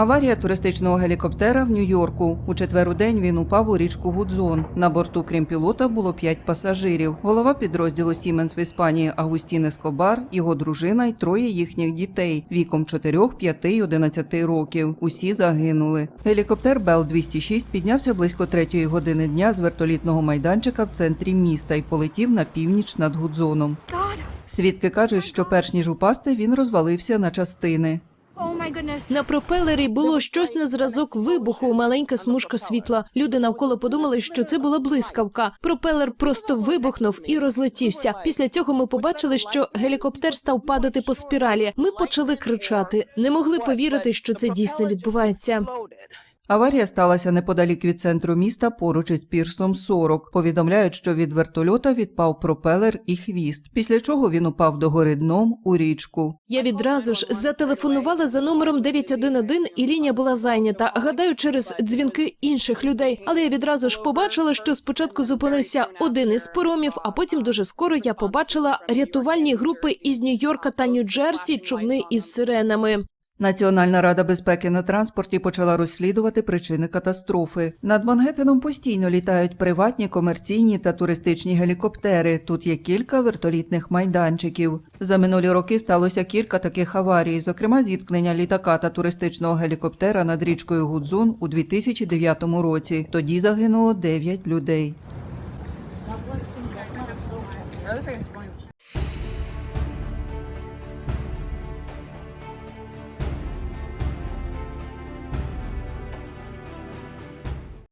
Аварія туристичного гелікоптера в Нью-Йорку. У четвер у день він упав у річку Гудзон. На борту, крім пілота, було п'ять пасажирів. Голова підрозділу Сіменс в Іспанії Агустін Ескобар, його дружина й троє їхніх дітей віком 4, 5 і 11 років. Усі загинули. Гелікоптер Бел 206 піднявся близько третьої години дня з вертолітного майданчика в центрі міста і полетів на північ над Гудзоном. Свідки кажуть, що перш ніж упасти, він розвалився на частини. На пропелері було щось на зразок вибуху, маленька смужка світла. Люди навколо подумали, що це була блискавка. Пропелер просто вибухнув і розлетівся. Після цього ми побачили, що гелікоптер став падати по спіралі. Ми почали кричати. Не могли повірити, що це дійсно відбувається. Аварія сталася неподалік від центру міста поруч із пірсом 40. Повідомляють, що від вертольота відпав пропелер і хвіст, після чого він упав догори дном у річку. Я відразу ж зателефонувала за номером 911, і лінія була зайнята. Гадаю, через дзвінки інших людей. Але я відразу ж побачила, що спочатку зупинився один із поромів, а потім дуже скоро я побачила рятувальні групи із Нью-Йорка та Нью-Джерсі, човни із сиренами. Національна рада безпеки на транспорті почала розслідувати причини катастрофи. Над Мангеттеном постійно літають приватні, комерційні та туристичні гелікоптери. Тут є кілька вертолітних майданчиків. За минулі роки сталося кілька таких аварій, зокрема зіткнення літака та туристичного гелікоптера над річкою Гудзон у 2009 році. Тоді загинуло 9 людей.